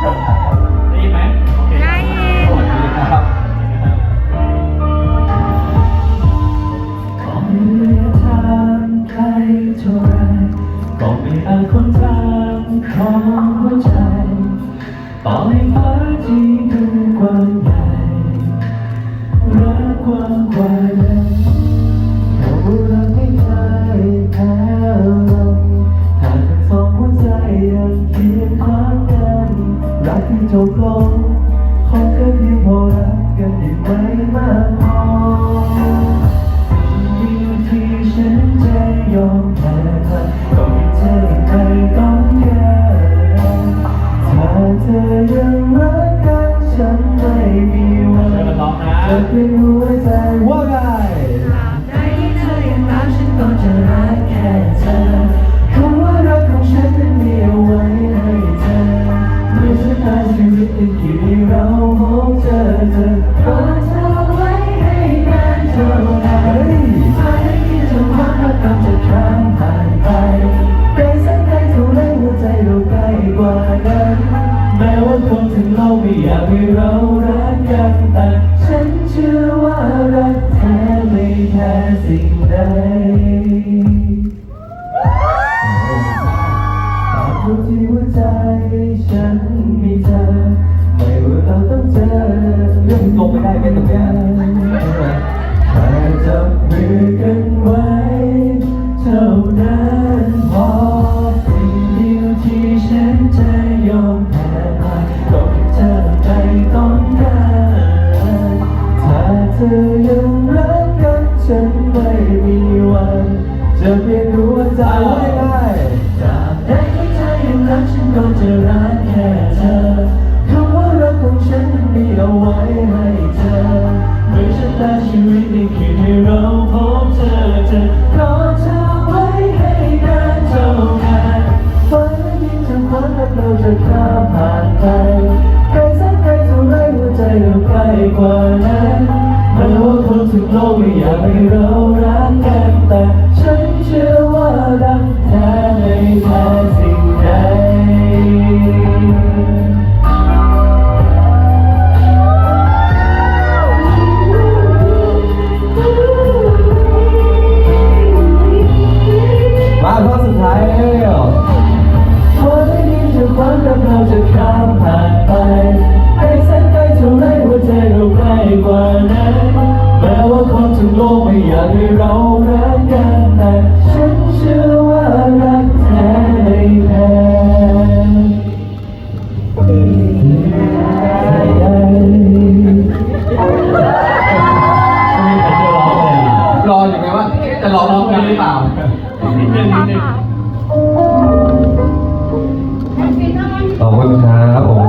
ได้ยินไหมโอเคได้ยินครับก็ไม่ทางใครเท่าไรก็ไม่อาจคนทางของหัวใจต่อให้ฟ้าที่ดู จบลงคงแค่เพียงพอรักกันได้ไหมมากพอสิ่งที่ฉันจะยอมแพ้เธอก็ม่เธอใครต้องการถ้าเธอยังรักกันฉันไม่มีวันจะเป็นหัวใจว่า กว่านั้น แม้ว่าคนถึงเราไม่อยากให้เรารักกันแต่ฉันเชื่อว่ารักแท้ไม่แพ้สิ่งใดตราบเท่าที่หัวใจฉันมีเธอ ไม่ว่าเราต้องเจอเรื่องลงไม่ได้ไม่ตรงนี้แค่จับมือกัน ยังรักกันฉันไม่มีวัน จะเปลี่ยนหัวใจได้ตราบใดที่เธอยังรักฉันก็จะรักแค่เธอคำว่ารักของฉันนั้นมีเอาไว้ให้เธอเมื่อชะตาชีวิตในคืนที่เราพบเจอเธอขอเธอไว้ให้นานเท่านานฝันยิ่งจะฝันและเราจะข้ามผ่านไป ถึงโลกไม่อยากให้เรารักกันแต่ฉันเชื่อว่ารักแท้ไม่แพ้สิ่งใด โลกไม่อยากให้เรารักกันแต่ฉันเชื่อว่ารักแท้ในแท้รออยู่ไงว่าจะรอร้องกันหรือเปล่าขอบคุณครับผม